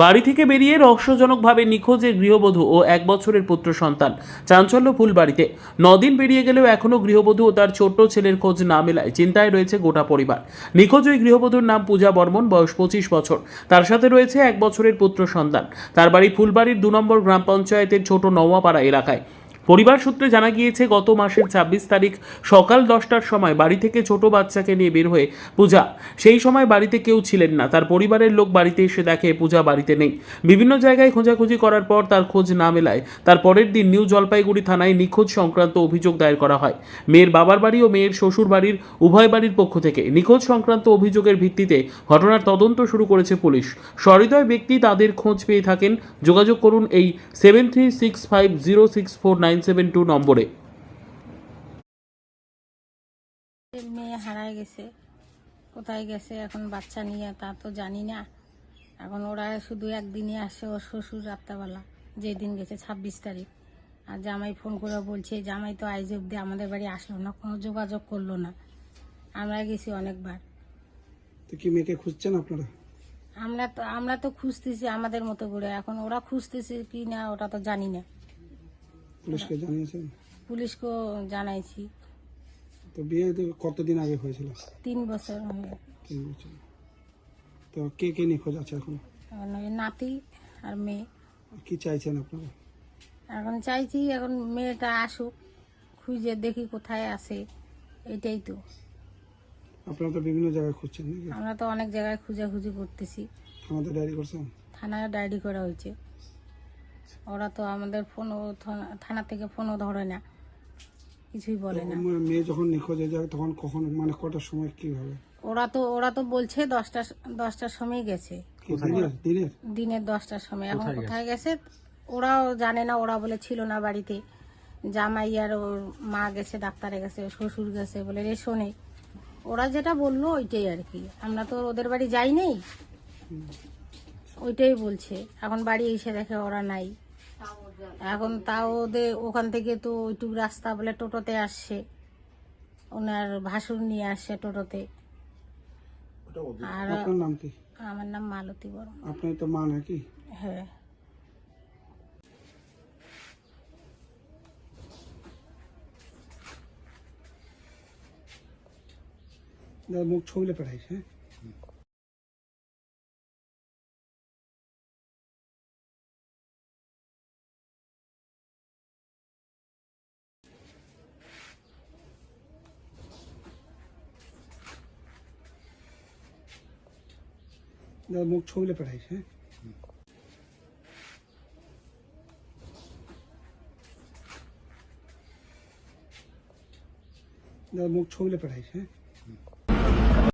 বাড়ি থেকে বেরিয়ে রহস্যজনকভাবে নিখোঁজের গৃহবধূ ও এক বছরের পুত্র সন্তান। চাঞ্চল্য ফুলবাড়িতে নদিন বেরিয়ে গেলেও এখনও গৃহবধূ ও তার ছোট্ট ছেলের খোঁজ না মেলায় চিন্তায় রয়েছে গোটা পরিবার। নিখোঁজ ওই গৃহবধূর নাম পূজা বর্মন, বয়স পঁচিশ বছর। তার সাথে রয়েছে এক বছরের পুত্র সন্তান। তার বাড়ি ফুলবাড়ির দু নম্বর গ্রাম পঞ্চায়েতের ছোট নওয়াপাড়া এলাকায়। পরিবার সূত্রে জানা গিয়েছে, গত মাসের ছাব্বিশ তারিখ সকাল দশটার সময় বাড়ি থেকে ছোট বাচ্চাকে নিয়ে বের হয়ে পূজা। সেই সময় বাড়িতে কেউ ছিলেন না, তার পরিবারের লোক বাড়িতে এসে দেখে পূজা বাড়িতে নেই। বিভিন্ন জায়গায় খোঁজাখুঁজি করার পর তার খোঁজ না মেলায়। তার পরের দিন নিউ জলপাইগুড়ি থানায় নিখোঁজ সংক্রান্ত অভিযোগ দায়ের করা হয়। মেয়ের বাবার বাড়ি ও মেয়ের শ্বশুর বাড়ির উভয় বাড়ির পক্ষ থেকে নিখোঁজ সংক্রান্ত অভিযোগের ভিত্তিতে ঘটনার তদন্ত শুরু করেছে পুলিশ। সহৃদয় ব্যক্তি তাদের খোঁজ পেয়ে থাকেন। যোগাযোগ করুন এই seven three six five zero six four nine seven two নম্বরে। মেয়ে হারায় গেছে কোথায় গেছে এখন বাচ্চা নিয়ে তা তো জানি না। এখন ওরা শুধু একদিনই আসে ওর শ্বশুর রাত্রেবেলা যেদিন গেছে ছাব্বিশ তারিখ। আর জামাই ফোন করে বলছে জামাই তো আইজ অব্দি আমাদের বাড়ি আসলো না কোনো যোগাযোগ করল না। আমরা গেছি অনেকবার। তো কি মেয়েকে খুঁজছেন আপনারা? আমরা তো আমরা তো খুঁজতেছি আমাদের মতো করে এখন ওরা খুঁজতেছে কি না ওটা তো জানি না। পুলিশকে জানিয়েছেন পুলিশকেও জানাইছি। তো বিয়ে তো কতদিন আগে হয়েছিল? তিন বছর হয়ে তিন বছর। তো কে কে নিখোঁজ আছে এখন? এখন ওই নাতি আর মেয়ে। কি চাইছেন আপনারা? এখন চাইছি এখন মেয়েটা আসুক খুঁজে দেখি কোথায় আছে এটাই তো। আপনারা তো বিভিন্ন জায়গায় খুঁজছেন নাকি? আমরা তো অনেক জায়গায় খুঁজাখুঁজি করতেছি। থানাতে ডায়েরি করছেন? থানায় ডায়েরি করা হয়েছে। ওরা তো আমাদের ফোনও থানা- থেকে ফোনও ধরে না। কিছুই বলে না। মেয়ে যখন নিখোঁজ হয়ে যায় তখন কখন মানে কটার সময় কীভাবে ওরা তো ওরা তো বলছে দশটা দশটার সময় গেছে। দিনের? দিনের? দিনের দশটার সময়। এখন কোথায় গেছে? ওরাও জানে না ওরা বলে ছিল না বাড়িতে। জামাই আর ওর মা গেছে ডাক্তারে গেছে শ্বশুর গেছে বলে রেশো নেই ওরা যেটা বলল ওইটাই আর কি। আমরা তো ওদের বাড়ি যাই নেই ওইটাই বলছে। এখন বাড়ি এসে দেখে ওরা নাই। এখন তাও ওদের ওখান থেকে তো ওইটুকু রাস্তা বলে টোটোতে আসছে। ওনার ভাসুর নিয়ে আসছে টোটোতে। আর আপনার নাম কি? আমার নাম মালতী বর্মা আপনি তো মা নাকি? হ্যাঁ। মুখ ছবিলে পাঠাইছে হ্যাঁ? মুখ ছবিলে পাঠাইছে হ্যাঁ দাদা মুখ ছবিলে পাঠাইছে হ্যাঁ